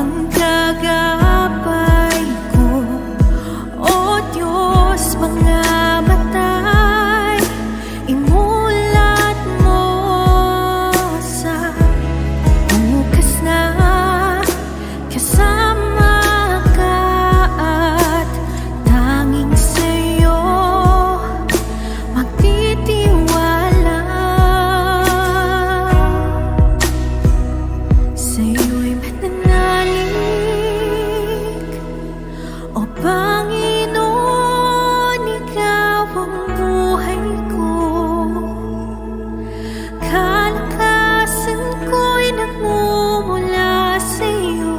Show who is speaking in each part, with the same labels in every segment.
Speaker 1: one O Panginoon, Ikaw ang buhay ko. Kalakasan ko'y nagmumula sa iyo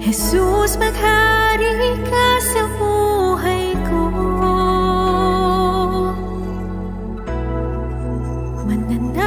Speaker 1: Jesus, maghari ka sa buhay ko. Mananay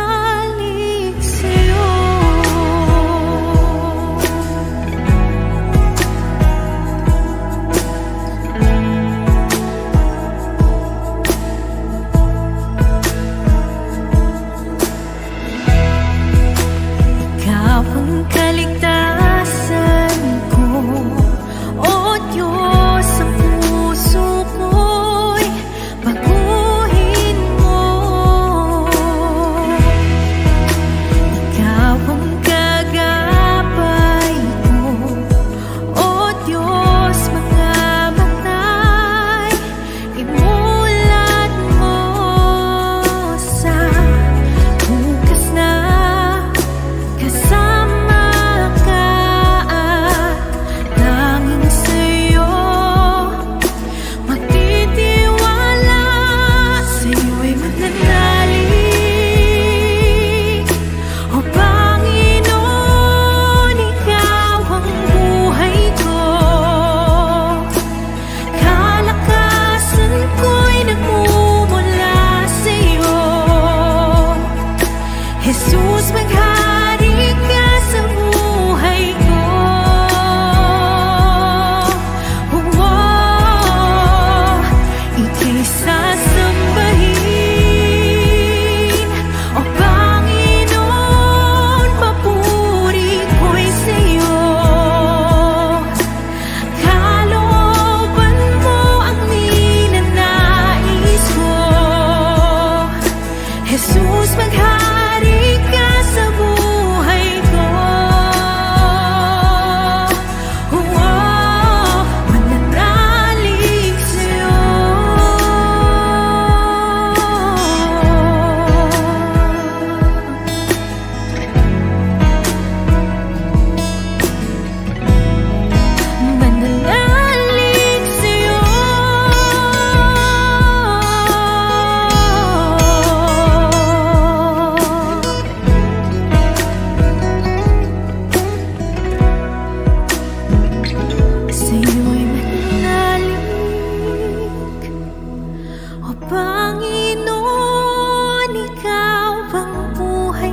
Speaker 1: Jesús, ven.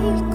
Speaker 1: like